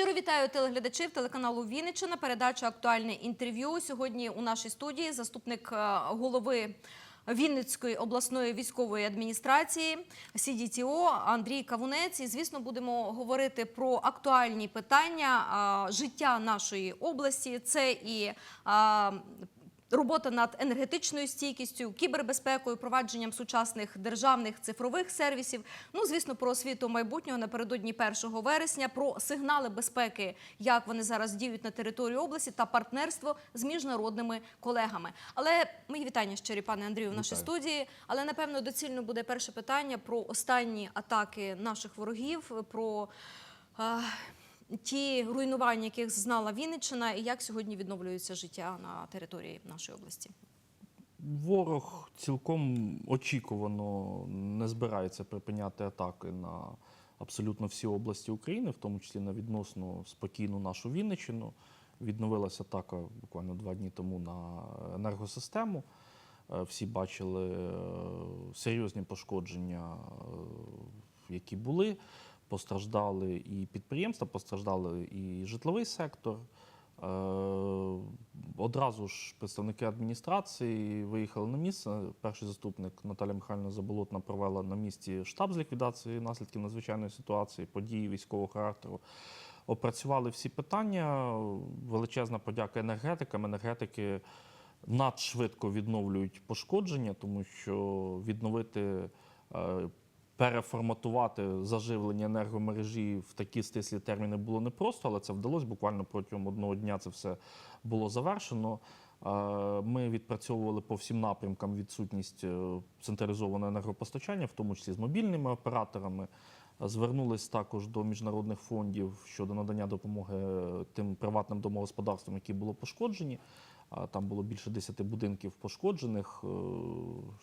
Щиро вітаю телеглядачів телеканалу Вінниччина. Передача актуальне інтерв'ю. Сьогодні у нашій студії заступник е, голови Вінницької обласної військової адміністрації СІДІТІО Андрій Кавунець. І звісно, будемо говорити про актуальні питання життя нашої області. Це і а, Робота над енергетичною стійкістю, кібербезпекою, провадженням сучасних державних цифрових сервісів. Ну, звісно, про освіту майбутнього напередодні 1 вересня, про сигнали безпеки, як вони зараз діють на території області, та партнерство з міжнародними колегами. Але мої вітання щирі, пане Андрію, в нашій Вітаю. студії. Але напевно доцільно буде перше питання про останні атаки наших ворогів. про... а, Ті руйнування, яких знала Вінниччина, і як сьогодні відновлюється життя на території нашої області. Ворог цілком очікувано не збирається припиняти атаки на абсолютно всі області України, в тому числі на відносно спокійну нашу Вінниччину. Відновилася атака буквально два дні тому на енергосистему. Е, Всі бачили е, серйозні пошкодження, е, які були. Постраждали і підприємства, постраждали і житловий сектор. Е, Одразу ж представники адміністрації виїхали на місце. Перший заступник Наталя Михайлівна Заболотна провела на місці штаб з ліквідації наслідків надзвичайної ситуації, події військового характеру. Опрацювали всі питання. Величезна подяка енергетикам. Енергетики надшвидко відновлюють пошкодження, тому що відновити. Переформатувати заживлення енергомережі в такі стислі терміни було непросто, але це вдалося. Буквально протягом одного дня це все було завершено. Е, Ми відпрацьовували по всім напрямкам відсутність е, централізованого енергопостачання, в тому числі з мобільними операторами. Звернулись також до міжнародних фондів щодо надання допомоги е, тим приватним домогосподарствам, які були пошкоджені. Там було більше 10 будинків пошкоджених,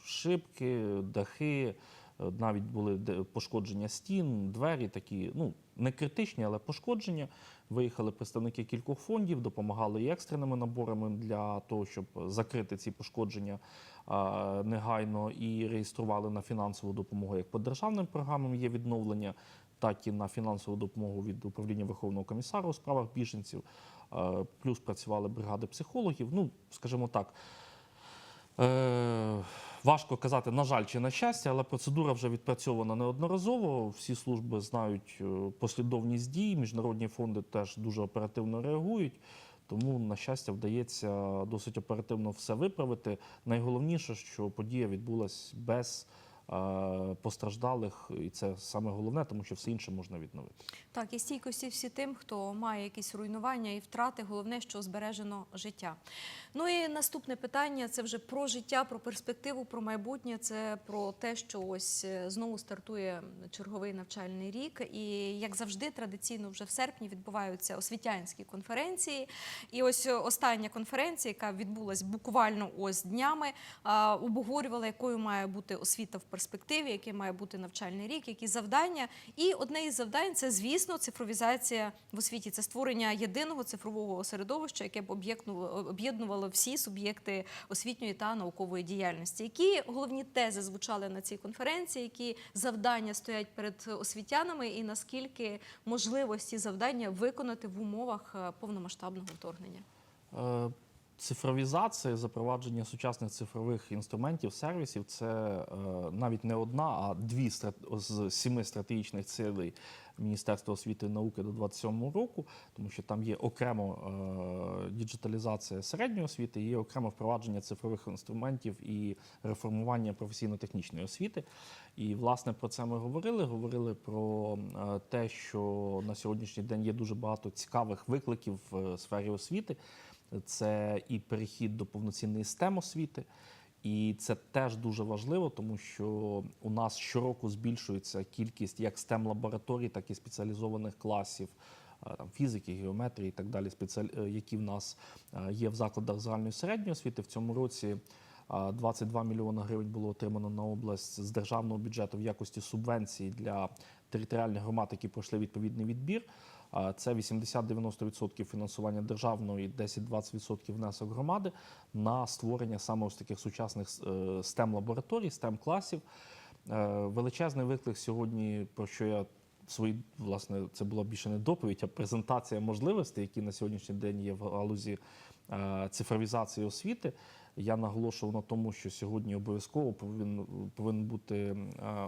шибки, дахи, навіть були пошкодження стін, двері такі, ну не критичні, але пошкодження. Виїхали представники кількох фондів, допомагали екстреними наборами для того, щоб закрити ці пошкодження негайно і реєстрували на фінансову допомогу. Як по державним програмам є відновлення, так і на фінансову допомогу від управління Верховного комісара у справах біженців. Плюс працювали бригади психологів. Ну, скажімо так. Е, важко казати, на жаль, чи на щастя, але процедура вже відпрацьована неодноразово. Всі служби знають е, послідовність дій, міжнародні фонди теж дуже оперативно реагують. Тому, на щастя, вдається досить оперативно все виправити. Найголовніше, що подія відбулась без постраждалих, і це саме головне, тому що все інше можна відновити. Так, і стійкості всі тим, хто має якісь руйнування і втрати. Головне, що збережено життя. Ну і наступне питання це вже про життя, про перспективу, про майбутнє. Це про те, що ось е, знову стартує черговий навчальний рік. І як завжди, традиційно вже в серпні відбуваються освітянські конференції. І ось е, остання конференція, яка відбулась буквально ось днями, обговорювала, якою має бути освіта в перспективі, який має бути навчальний рік, які завдання. І одне із завдань це, звісно, цифровізація в освіті. Це створення єдиного цифрового середовища, яке б об'єднувало всі суб'єкти освітньої та наукової діяльності. Які головні тези звучали на цій конференції, які завдання стоять перед освітянами, і наскільки можливості завдання виконати в умовах е, повномасштабного вторгнення? Е, Цифровізація, запровадження сучасних цифрових інструментів, сервісів це е, навіть не одна, а дві страт- з сіми стратегічних цілей Міністерства освіти і науки до 27 року, тому що там є окремо е, діджиталізація середньої освіти, є окремо впровадження цифрових інструментів і реформування професійно-технічної освіти. І власне про це ми говорили. Говорили про е, те, що на сьогоднішній день є дуже багато цікавих викликів в сфері освіти. Це і перехід до повноцінної STEM освіти. І це теж дуже важливо, тому що у нас щороку збільшується кількість як STEM лабораторій, так і спеціалізованих класів е, там, фізики, геометрії і так далі, е, які в нас е, є в закладах загальної середньої освіти. В цьому році е, 22 мільйони гривень було отримано на область з державного бюджету в якості субвенцій для територіальних громад, які пройшли відповідний відбір. Це 80-90% фінансування державного і 10-20% внесок громади на створення саме ось таких сучасних STEM лабораторій, STEM класів. Величезний виклик сьогодні, про що я свої, власне, це була більше не доповідь, а презентація можливостей, які на сьогоднішній день є в галузі е, цифровізації освіти. Я наголошував на тому, що сьогодні обов'язково повинен, повинен бути е,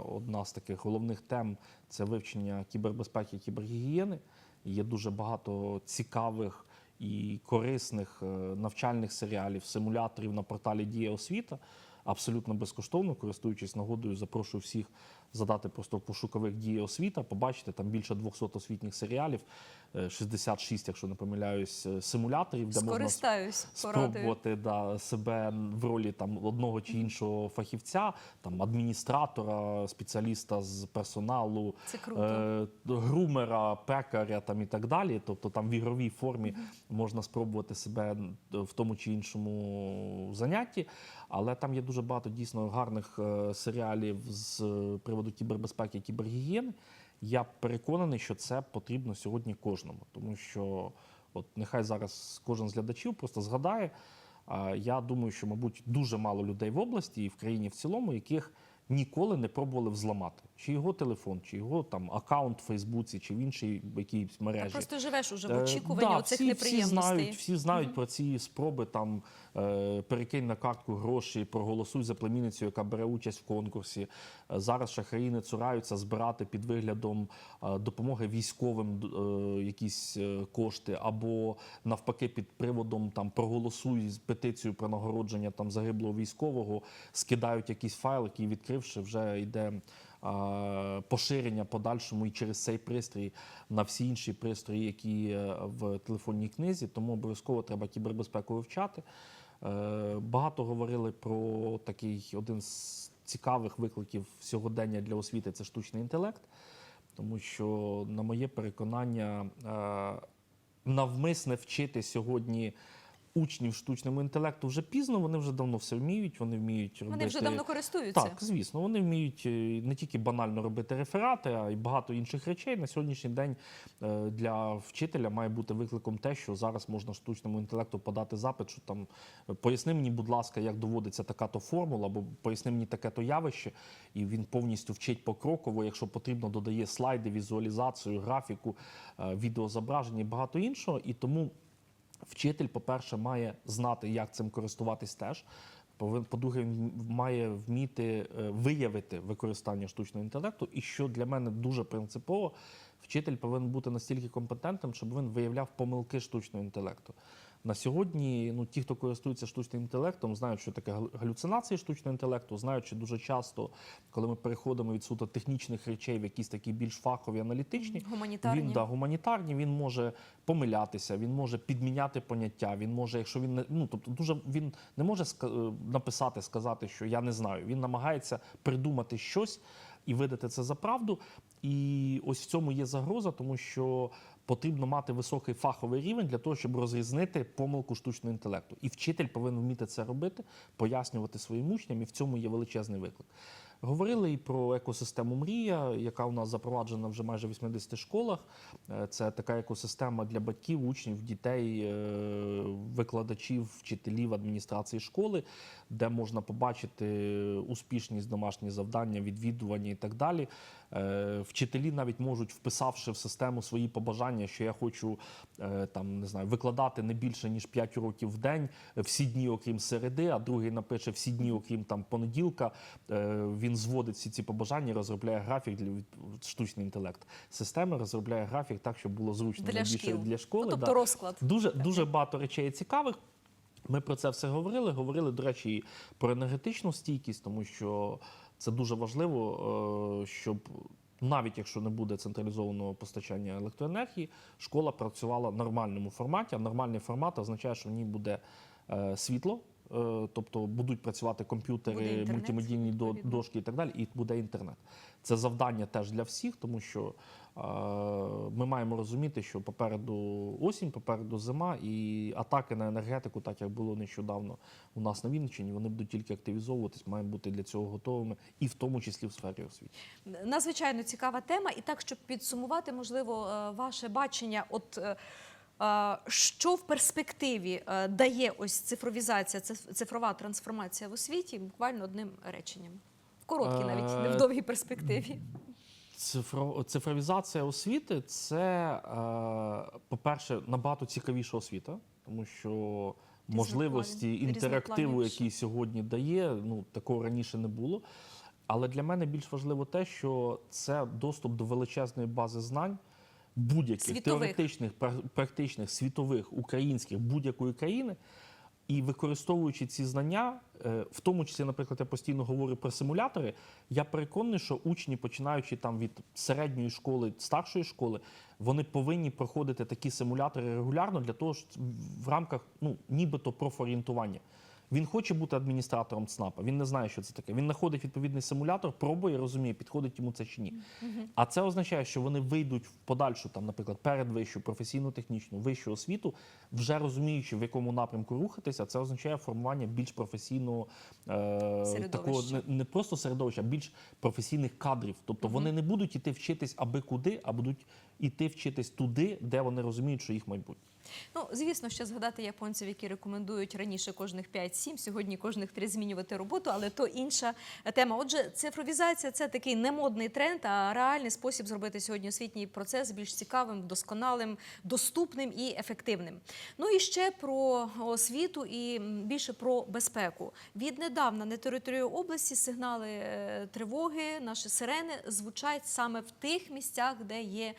одна з таких головних тем це вивчення кібербезпеки і кібергігієни. Є дуже багато цікавих і корисних е, навчальних серіалів, симуляторів на порталі Дія освіта. Абсолютно безкоштовно, користуючись нагодою, запрошую всіх задати просто пошукових дія освіта. Побачите там більше 200 освітніх серіалів, е, 66, якщо не помиляюсь, е, симуляторів, де можна спробувати да, себе в ролі там одного чи іншого фахівця, там адміністратора, спеціаліста з персоналу, е, грумера, пекаря там і так далі. Тобто там в ігровій формі можна спробувати себе в тому чи іншому занятті. Але там є дуже багато дійсно гарних е, серіалів з е, приводу кібербезпеки і кібергігієни. Я переконаний, що це потрібно сьогодні кожному, тому що от нехай зараз кожен з глядачів просто згадає. Я думаю, що, мабуть, дуже мало людей в області і в країні в цілому, яких ніколи не пробували взламати. Чи його телефон, чи його там аккаунт в Фейсбуці, чи в іншій якійсь мережі. просто живеш уже в Е, очікуванні да, оцих всі, неприємностей. Всі знають, всі знають про ці спроби там е, перекинь на картку гроші, проголосуй за племінницю, яка бере участь в конкурсі. Е, зараз шахраї не цураються збирати під виглядом допомоги військовим якісь кошти, або навпаки під приводом там проголосуй петицію про нагородження там загиблого військового, скидають якийсь файл, який відкривши, вже йде поширення подальшому і через цей пристрій на всі інші пристрої, які в телефонній книзі. Тому обов'язково треба кібербезпеку вивчати. Е, Багато говорили про такий один з цікавих викликів сьогодення для освіти це штучний інтелект, тому що, на моє переконання, е, навмисне вчити сьогодні. Учнів штучному інтелекту вже пізно, вони вже давно все вміють, вони вміють робити. Вони вже давно користуються. Так, звісно, вони вміють е, не тільки банально робити реферати, а й багато інших речей. На сьогоднішній день е, для вчителя має бути викликом те, що зараз можна штучному інтелекту подати запит, що там е, поясни мені, будь ласка, як доводиться така-то формула, або поясни мені таке-то явище, і він повністю вчить покроково, якщо потрібно, додає слайди, візуалізацію, графіку, відеозображення і багато іншого. І тому Вчитель, по-перше, має знати, як цим користуватись теж. По-друге, він має вміти е, виявити використання штучного інтелекту. І що для мене дуже принципово, вчитель повинен бути настільки компетентним, щоб він виявляв помилки штучного інтелекту. На сьогодні ну, ті, хто користується штучним інтелектом, знають, що таке галю- галюцинації штучного інтелекту, знають, що дуже часто, коли ми переходимо від суто технічних речей в якісь такі більш фахові, аналітичні, Гуманітарні. він да, гуманітарні, він може помилятися, він може підміняти поняття. Він може, якщо він не ну тобто, дуже він не може е, написати, сказати, що я не знаю. Він намагається придумати щось і видати це за правду. І ось в цьому є загроза, тому що потрібно мати високий фаховий рівень для того, щоб розрізнити помилку штучного інтелекту. І вчитель повинен вміти це робити, пояснювати своїм учням, і в цьому є величезний виклик. Говорили і про екосистему Мрія, яка у нас запроваджена вже майже в 80 школах. Е, Це така екосистема для батьків, учнів, дітей, е, викладачів, вчителів адміністрації школи, де можна побачити успішність, домашні завдання, відвідування і так далі. Е, Вчителі навіть можуть, вписавши в систему свої побажання, що я хочу е, там не знаю, викладати не більше ніж 5 років в день, всі дні, окрім середи, а другий напише всі дні, окрім там понеділка. Е, Він зводить всі ці побажання, розробляє графік для штучний інтелект. Система розробляє графік так, щоб було зручно Для шкіл. для школи. Ну, тобто да. розклад. Дуже, дуже багато речей цікавих. Ми про це все говорили. Говорили, до речі, і про енергетичну стійкість, тому що це дуже важливо, е, щоб навіть якщо не буде централізованого постачання електроенергії, школа працювала в нормальному форматі. А нормальний формат означає, що в ній буде е, світло. Е, Тобто будуть працювати комп'ютери, мультимедійні дошки і так далі, і буде інтернет. Це завдання теж для всіх, тому що е, ми маємо розуміти, що попереду осінь, попереду зима, і атаки на енергетику, так як було нещодавно у нас на Вінниччині, вони будуть тільки активізовуватись, маємо бути для цього готовими, і в тому числі в сфері освіти. Надзвичайно цікава тема. І так, щоб підсумувати, можливо, е, ваше бачення, от що в перспективі е, дає ось цифровізація, циф- цифрова трансформація в освіті, буквально одним реченням. В короткій навіть, не в Е, довгій перспективі. Цифро- Цифровізація освіти це, е, по-перше, набагато цікавіша освіта, тому що можливості інтерактиву, який сьогодні дає, ну такого раніше не було. Але для мене більш важливо те, що це доступ до величезної бази знань будь-яких Світових. теоретичних, пра- практичних, світових, українських, будь-якої країни. І використовуючи ці знання, е, в тому числі, наприклад, я постійно говорю про симулятори. Я переконаний, що учні, починаючи там від середньої школи, старшої школи, вони повинні проходити такі симулятори регулярно для того, щоб в рамках ну нібито профорієнтування. Він хоче бути адміністратором ЦНАПа, він не знає, що це таке. Він знаходить відповідний симулятор, пробує, розуміє, підходить йому це чи ні. А це означає, що вони вийдуть в подальшу, там, наприклад, передвищу професійно-технічну вищу освіту, вже розуміючи, в якому напрямку рухатися. Це означає формування більш професійного е, такого не, не просто середовища, а більш професійних кадрів. Тобто вони не будуть іти вчитись аби куди, а будуть іти вчитись туди, де вони розуміють, що їх майбутнє. Ну, звісно, ще згадати японців, які рекомендують раніше кожних 5-7, сьогодні кожних 3 змінювати роботу, але то інша тема. Отже, цифровізація це такий не модний тренд, а реальний спосіб зробити сьогодні освітній процес більш цікавим, досконалим, доступним і ефективним. Ну і ще про освіту і більше про безпеку. Віднедавна на території області сигнали е, тривоги, наші сирени звучать саме в тих місцях, де є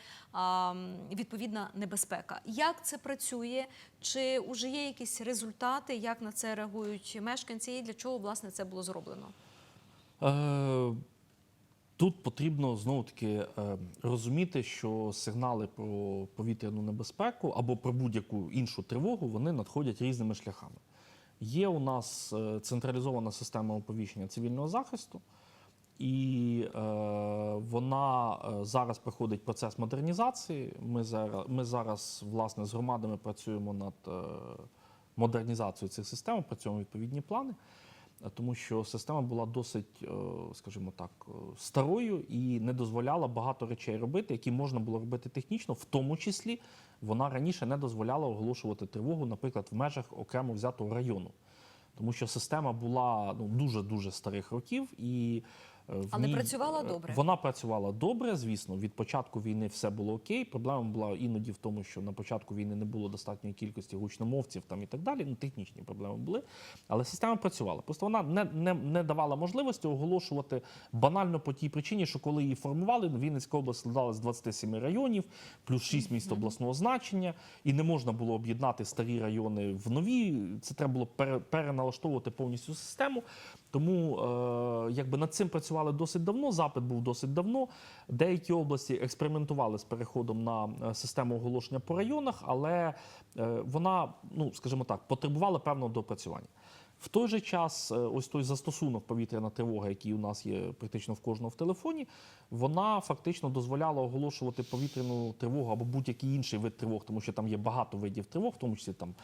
відповідна небезпека. Як це працює? Чи вже є якісь результати? Як на це реагують мешканці? І для чого власне це було зроблено? Е, Тут потрібно знову таки е, розуміти, що сигнали про повітряну небезпеку або про будь-яку іншу тривогу вони надходять різними шляхами. Є у нас е, централізована система оповіщення цивільного захисту, і е, вона е, зараз проходить процес модернізації. Ми зараз, ми зараз власне з громадами працюємо над е, модернізацією цих систем, працюємо відповідні плани. Е, Тому що система була досить, скажімо так, старою і не дозволяла багато речей робити, які можна було робити технічно, в тому числі вона раніше не дозволяла оголошувати тривогу, наприклад, в межах окремо взятого району. Тому що система була ну, дуже дуже старих років і. В Але ній, працювала е, добре. Вона працювала добре, звісно. Від початку війни все було окей. Проблема була іноді в тому, що на початку війни не було достатньої кількості гучномовців там і так далі. Ну, технічні проблеми були. Але система працювала. Просто вона не, не, не давала можливості оголошувати банально по тій причині, що коли її формували, Вінницька область складала з 27 районів, плюс 6 міст обласного значення, і не можна було об'єднати старі райони в нові. Це треба було пере- переналаштовувати повністю систему. Тому е, якби над цим працювали досить давно. Запит був досить давно. Деякі області експериментували з переходом на е, систему оголошення по районах, але е, вона, ну скажімо так, потребувала певного допрацювання. В той же час, е, ось той застосунок повітряна тривога, який у нас є практично в кожного в телефоні, вона фактично дозволяла оголошувати повітряну тривогу або будь-який інший вид тривог, тому що там є багато видів тривог, в тому числі там,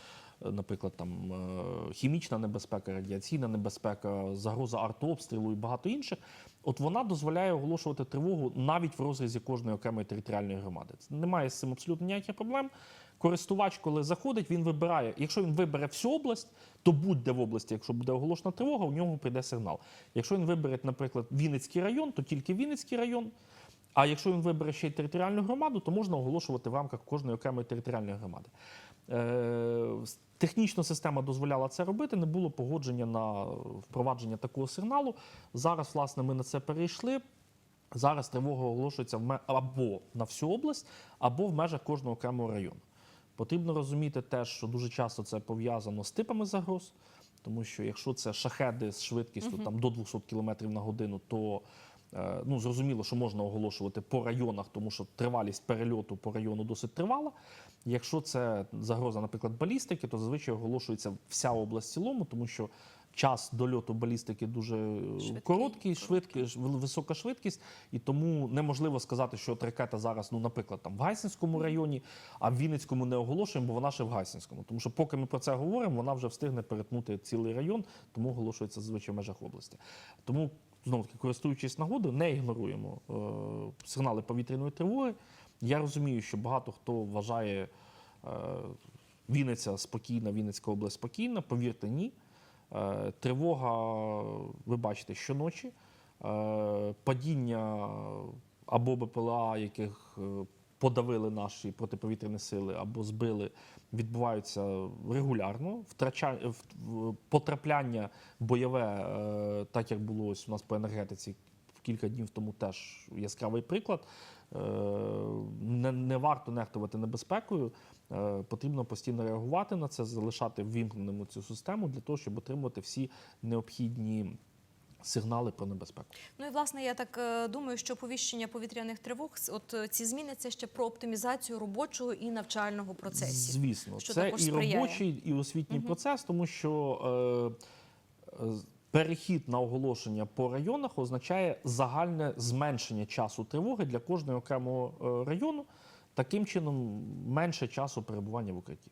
е, наприклад, там е, хімічна небезпека, радіаційна небезпека, загроза артобстрілу і багато інших. От вона дозволяє оголошувати тривогу навіть в розрізі кожної окремої територіальної громади. Немає з цим абсолютно ніяких проблем. Користувач, коли заходить, він вибирає. Якщо він вибере всю область, то будь-де в області, якщо буде оголошена тривога, у нього прийде сигнал. Якщо він вибере, наприклад, Вінницький район, то тільки Вінницький район. А якщо він вибере ще й територіальну громаду, то можна оголошувати в рамках кожної окремої територіальної громади. Е, технічно система дозволяла це робити, не було погодження на впровадження такого сигналу. Зараз, власне, ми на це перейшли. Зараз тривога оголошується або на всю область, або в межах кожного окремого району. Потрібно розуміти теж, що дуже часто це пов'язано з типами загроз, тому що якщо це шахеди з швидкістю там, до 200 км на годину, то ну, зрозуміло, що можна оголошувати по районах, тому що тривалість перельоту по району досить тривала. Якщо це загроза, наприклад, балістики, то зазвичай оголошується вся область в цілому, тому що час дольоту балістики дуже е, Швидкий, короткий, швидкий, висока швидкість, і тому неможливо сказати, що от ракета зараз, ну, наприклад, там в Гайсинському районі, а в Вінницькому не оголошуємо, бо вона ще в Гайсинському. Тому що поки ми про це говоримо, вона вже встигне перетнути цілий район, тому оголошується зазвичай в межах області. Тому знову таки, користуючись нагодою, не ігноруємо е, сигнали повітряної тривоги. Я розумію, що багато хто вважає е, Вінниця спокійна, Вінницька область спокійна. Повірте, ні. Е, Тривога, ви бачите, щоночі. Е, Падіння або БПЛА, яких е, подавили наші протиповітряні сили, або збили, відбуваються регулярно. Втрача... в- в- Потрапляння бойове, е, так як було ось у нас по енергетиці кілька днів тому, теж яскравий приклад. Е, Не, не варто нехтувати небезпекою. Е, Потрібно постійно реагувати на це, залишати ввімкненими цю систему для того, щоб отримувати всі необхідні сигнали про небезпеку. Ну і власне я так е, думаю, що повіщення повітряних тривог, от е, ці зміни це ще про оптимізацію робочого і навчального процесів. Звісно, що це також і сприяє. робочий, і освітній процес, тому що е, е, перехід на оголошення по районах означає загальне зменшення часу тривоги для кожного окремого району. Таким чином, менше часу перебування в укритті.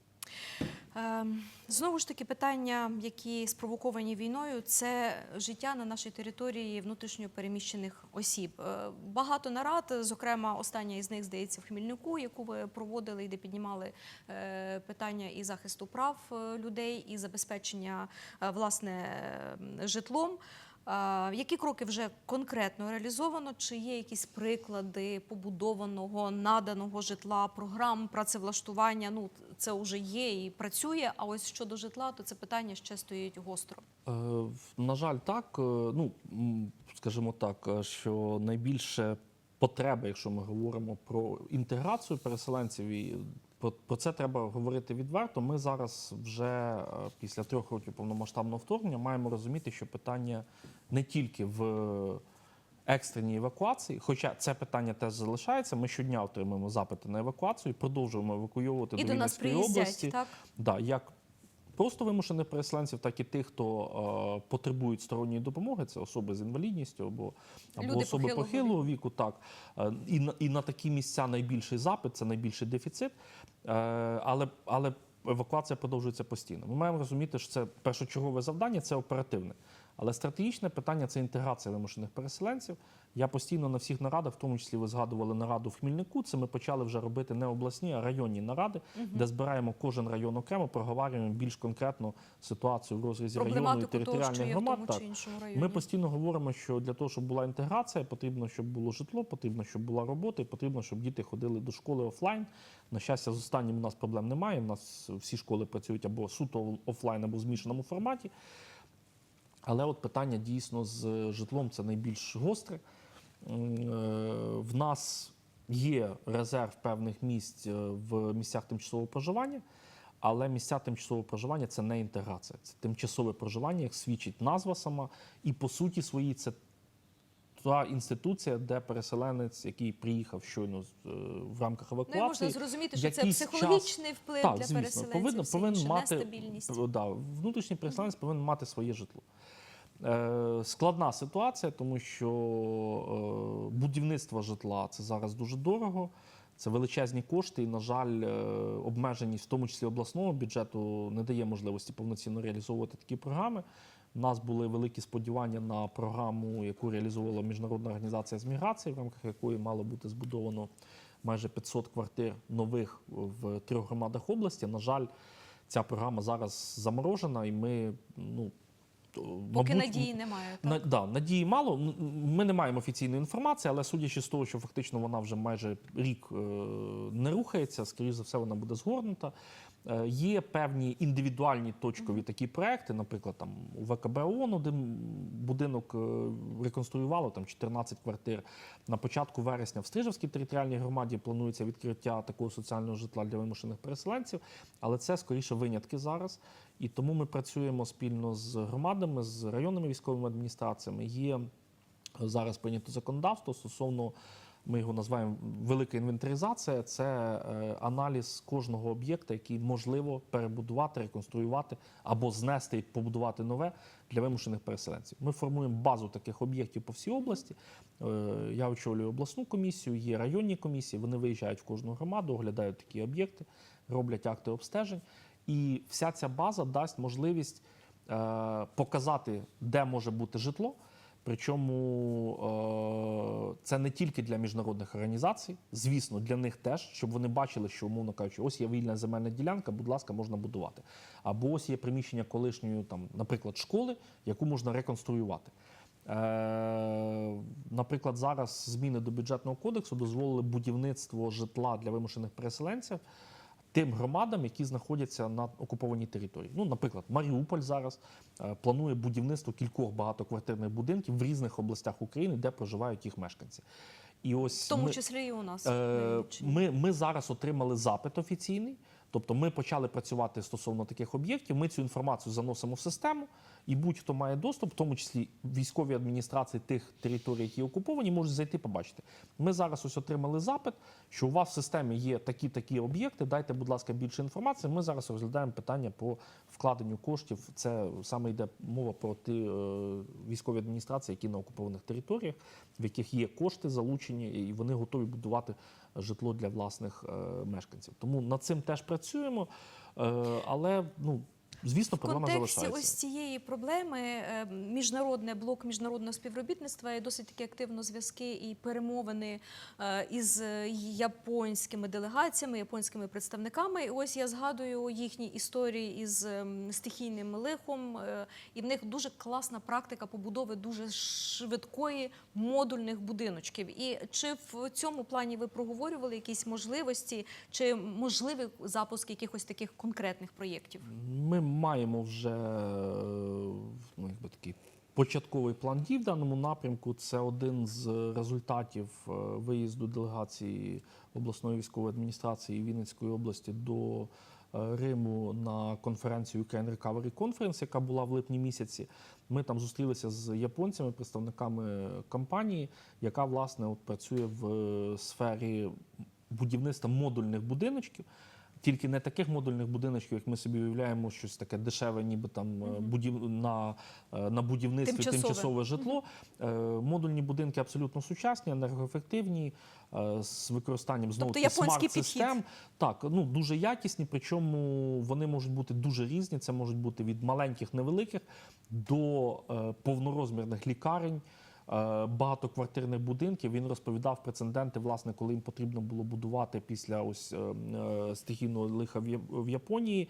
Ем, Знову ж таки, питання, які спровоковані війною, це життя на нашій території внутрішньо переміщених осіб. Е, Багато нарад, зокрема, остання із них здається в Хмільнику, яку ви проводили, і де піднімали е, питання і захисту прав е, людей, і забезпечення власне е, житлом. Які кроки вже конкретно реалізовано? Чи є якісь приклади побудованого, наданого житла, програм працевлаштування? Ну це вже є і працює. А ось щодо житла, то це питання ще стоїть гостро. Е, На жаль, так. е, Ну, скажімо так, е, що найбільше потреби, якщо ми говоримо про інтеграцію переселенців, і про, про це треба говорити відверто. Ми зараз вже е, після трьох років повномасштабного вторгнення маємо розуміти, що питання не тільки в екстреній евакуації, хоча це питання теж залишається. Ми щодня отримуємо запити на евакуацію, продовжуємо евакуйовувати І до нас Вінницької області. так? Да, як просто вимушених переселенців, так і тих, хто е, потребують сторонньої допомоги, це особи з інвалідністю або, або Люди особи похилого похилого віку. Так. Е, і, на, і на такі місця найбільший запит, це найбільший дефіцит. Е, але, але евакуація продовжується постійно. Ми маємо розуміти, що це першочергове завдання, це оперативне. Але стратегічне питання це інтеграція вимушених переселенців. Я постійно на всіх нарадах, в тому числі ви згадували нараду в Хмільнику. Це ми почали вже робити не обласні, а районні наради, де збираємо кожен район окремо, проговорюємо більш конкретно ситуацію в розрізі району і територіальних громад. Так. Ми постійно говоримо, що для того, щоб була інтеграція, потрібно, щоб було житло, потрібно, щоб була робота, і потрібно, щоб діти ходили до школи офлайн. На щастя, з останнім у нас проблем немає. У нас всі школи працюють або суто офлайн, або в змішаному форматі. Але от питання дійсно з житлом це найбільш гостре. Е, В нас є резерв певних місць е, в місцях тимчасового проживання, але місця тимчасового проживання це не інтеграція, це тимчасове проживання, як свідчить назва сама, і по суті своїй це та інституція, де переселенець, який приїхав щойно е, в рамках Ну, і можна зрозуміти, що це якийсь час- психологічний вплив так, для звісно, переселенців, повинен, повинен мати нестабільність. е, Да, внутрішній переселенець повинен мати своє житло. Е, складна ситуація, тому що е, будівництво житла це зараз дуже дорого. Це величезні кошти, і, на жаль, е, обмеженість, в тому числі обласного бюджету, не дає можливості повноцінно реалізовувати такі програми. У нас були великі сподівання на програму, яку реалізовувала Міжнародна організація з міграції, в рамках якої мало бути збудовано майже 500 квартир нових в трьох громадах області. На жаль, ця програма зараз заморожена, і ми ну. Поки мабуть, надії немає. на, да, надії мало. Ми не маємо офіційної інформації, але судячи з того, що фактично вона вже майже рік е, не рухається, скоріш за все, вона буде згорнута. Е, Є певні індивідуальні точкові такі проекти, наприклад, там у ВКБ ООН один будинок е, реконструювало там 14 квартир. На початку вересня в Стрижевській територіальній громаді планується відкриття такого соціального житла для вимушених переселенців, але це скоріше винятки зараз. І тому ми працюємо спільно з громадами, з районними військовими адміністраціями. Є зараз прийнято законодавство стосовно. Ми його називаємо велика інвентаризація. Це е, аналіз кожного об'єкта, який можливо перебудувати, реконструювати або знести і побудувати нове для вимушених переселенців. Ми формуємо базу таких об'єктів по всій області. Е, Я очолюю обласну комісію, є районні комісії. Вони виїжджають в кожну громаду, оглядають такі об'єкти, роблять акти обстежень. І вся ця база дасть можливість е, показати, де може бути житло. Причому е, це не тільки для міжнародних організацій, звісно, для них теж, щоб вони бачили, що, умовно кажучи, ось є вільна земельна ділянка, будь ласка, можна будувати. Або ось є приміщення колишньої, там, наприклад, школи, яку можна реконструювати. Е, Наприклад, зараз зміни до бюджетного кодексу дозволили будівництво житла для вимушених переселенців тим громадам, які знаходяться на окупованій території. Ну, наприклад, Маріуполь зараз е, планує будівництво кількох багатоквартирних будинків в різних областях України, де проживають їх мешканці. І ось В тому ми- числі і у нас. Е. Ми, ми зараз отримали запит офіційний, тобто ми почали працювати стосовно таких об'єктів. Ми цю інформацію заносимо в систему, і будь-хто має доступ, в тому числі військові адміністрації тих територій, які окуповані, можуть зайти побачити. Ми зараз ось отримали запит, що у вас в системі є такі такі об'єкти. Дайте, будь ласка, більше інформації. Ми зараз розглядаємо питання по вкладенню коштів. Це саме йде мова про ті е, військові адміністрації, які на окупованих територіях, в яких є кошти залучені, і вони готові будувати житло для власних е, мешканців. Тому над цим теж працюємо. Е, але ну звісно, В проблема контексті залишається. ось цієї проблеми е, міжнародний блок міжнародного співробітництва і досить таки активно зв'язки і перемовини е, із е, японськими делегаціями, японськими представниками. І ось я згадую їхні історії із ем, стихійним лихом, і в них дуже класна практика побудови дуже швидкої модульних будиночків. І чи в цьому плані ви проговорювали якісь можливості, чи можливий запуск якихось таких конкретних проєктів? Ми маємо вже е, ну, якби такий початковий план дій в даному напрямку. Це один з результатів е, виїзду делегації обласної військової адміністрації Вінницької області до е, Риму на конференцію Ukraine Recovery Conference, яка була в липні місяці. Ми там зустрілися з японцями, представниками компанії, яка власне от працює в сфері будівництва модульних будиночків. Тільки не таких модульних будиночків, як ми собі уявляємо, щось таке дешеве, ніби там е, будів... на, е, на будівництві Тимчасове. тимчасове, житло. Е, Модульні будинки абсолютно сучасні, енергоефективні, з використанням знову Тобто смарт-систем. Так, ну дуже якісні, причому вони можуть бути дуже різні. Це можуть бути від маленьких невеликих до повнорозмірних лікарень. Е, Багатоквартирних будинків він розповідав прецеденти, власне, коли їм потрібно було будувати після ось е, е, стихійного лиха в Японії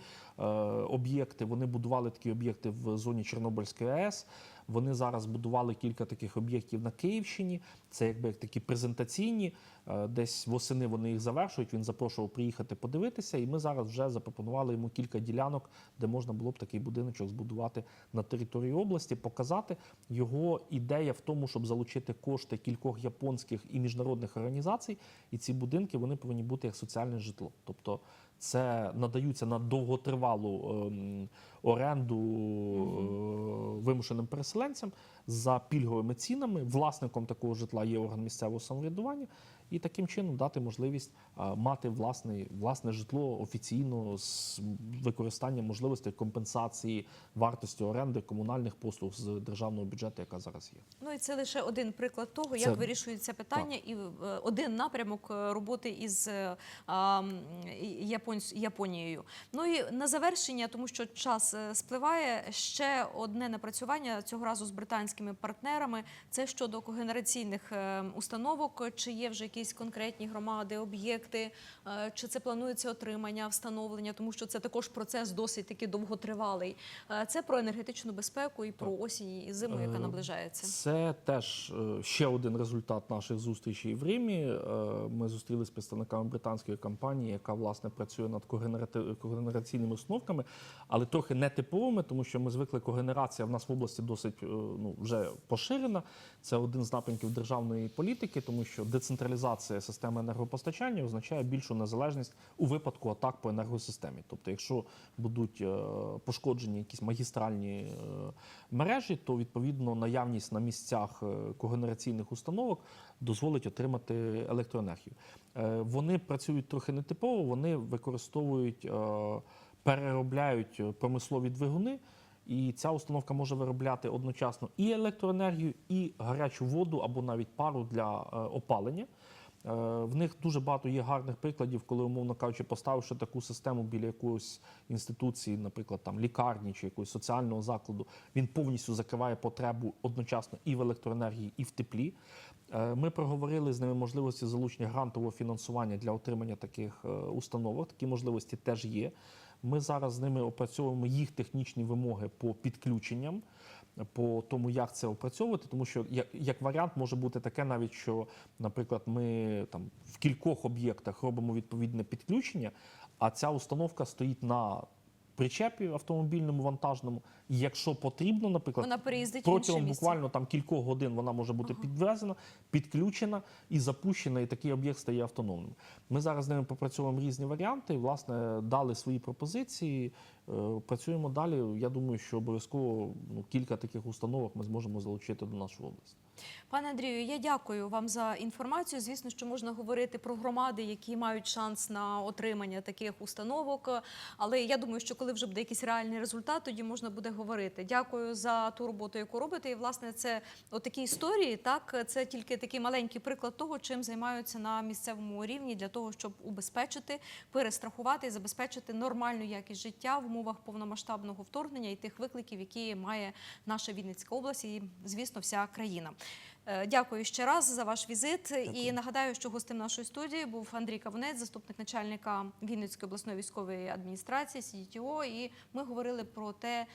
об'єкти. Вони будували такі об'єкти в зоні Чорнобильської АЕС. Вони зараз будували кілька таких об'єктів на Київщині. Це якби як такі презентаційні. Е, Десь восени вони їх завершують. Він запрошував приїхати подивитися. І ми зараз вже запропонували йому кілька ділянок, де можна було б такий будиночок збудувати на території області, показати його ідея в тому, щоб залучити кошти кількох японських і міжнародних організацій. І ці будинки вони повинні бути як соціальне житло. Тобто це надаються на довготривалу ем, оренду е, вимушеним переселенцям за пільговими цінами. Власником такого житла є орган місцевого самоврядування, і таким чином дати можливість мати власне, власне житло офіційно з використанням можливостей компенсації вартості оренди комунальних послуг з державного бюджету, яка зараз є. Ну і це лише один приклад того, Це- як вирішується питання, і е, один напрямок е, роботи із е, Японією. Ну і на завершення, тому що час спливає, ще одне напрацювання цього разу з британськими партнерами. Це щодо когенераційних е, установок. Чи є вже якісь конкретні громади, об'єкти, е, чи це планується отримання, встановлення, тому що це також процес досить таки довготривалий. Е, Це про енергетичну безпеку і про осінь і зиму, яка Е, наближається. Це теж ще один результат наших зустрічей в Римі. Ми зустрілися з представниками британської компанії, яка власне працює над когенераційними установками, але трохи нетиповими, тому що ми звикли когенерація в нас в області досить ну, вже поширена. Це один з напрямків державної політики, тому що децентралізація системи енергопостачання означає більшу незалежність у випадку атак по енергосистемі. Тобто, якщо будуть е, пошкоджені якісь магістральні е, мережі, то відповідно наявність на місцях е, когенераційних установок дозволить отримати електроенергію. Вони працюють трохи нетипово, вони використовують, переробляють промислові двигуни. І ця установка може виробляти одночасно і електроенергію, і гарячу воду або навіть пару для опалення. Е, В них дуже багато є гарних прикладів, коли, умовно кажучи, поставивши таку систему біля якоїсь інституції, наприклад, там лікарні чи якогось соціального закладу, він повністю закриває потребу одночасно і в електроенергії, і в теплі. Е, Ми проговорили з ними можливості залучення грантового фінансування для отримання таких е, установок. Такі можливості теж є. Ми зараз з ними опрацьовуємо їх технічні вимоги по підключенням. По тому, як це опрацьовувати, тому що як, як варіант може бути таке, навіть що, наприклад, ми там в кількох об'єктах робимо відповідне підключення, а ця установка стоїть на причепі автомобільному вантажному. І якщо потрібно, наприклад, Вона протягом буквально там кількох годин вона може бути підвезена, підключена і запущена, і такий об'єкт стає автономним. Ми зараз з ними попрацьовуємо різні варіанти. і, Власне, дали свої пропозиції. е, Працюємо далі. Я думаю, що обов'язково ну, кілька таких установок ми зможемо залучити до нашої області. Пане Андрію, я дякую вам за інформацію. Звісно, що можна говорити про громади, які мають шанс на отримання таких установок. Але я думаю, що коли вже буде якийсь реальний результат, тоді можна буде говорити. Дякую за ту роботу, яку робите. І власне це отакі історії. Так, це тільки такий маленький приклад того, чим займаються на місцевому рівні для того, щоб убезпечити, перестрахувати і забезпечити нормальну якість життя в умовах повномасштабного вторгнення і тих викликів, які має наша Вінницька область і, звісно, вся країна. Е, Дякую ще раз за ваш візит. І нагадаю, що гостем нашої студії був Андрій Кавунець, заступник начальника Вінницької обласної військової адміністрації СІТО. І ми говорили про те,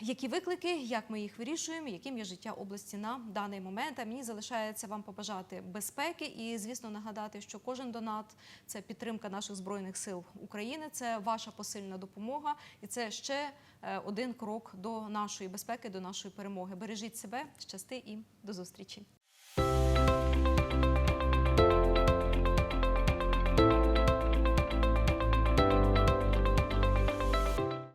які виклики, як ми їх вирішуємо, яким є життя області на даний момент. А мені залишається вам побажати безпеки і, звісно, нагадати, що кожен донат це підтримка наших збройних сил України, це ваша посильна допомога, і це ще е, один крок до нашої безпеки, до нашої перемоги. Бережіть себе, щасти і до зустрічі.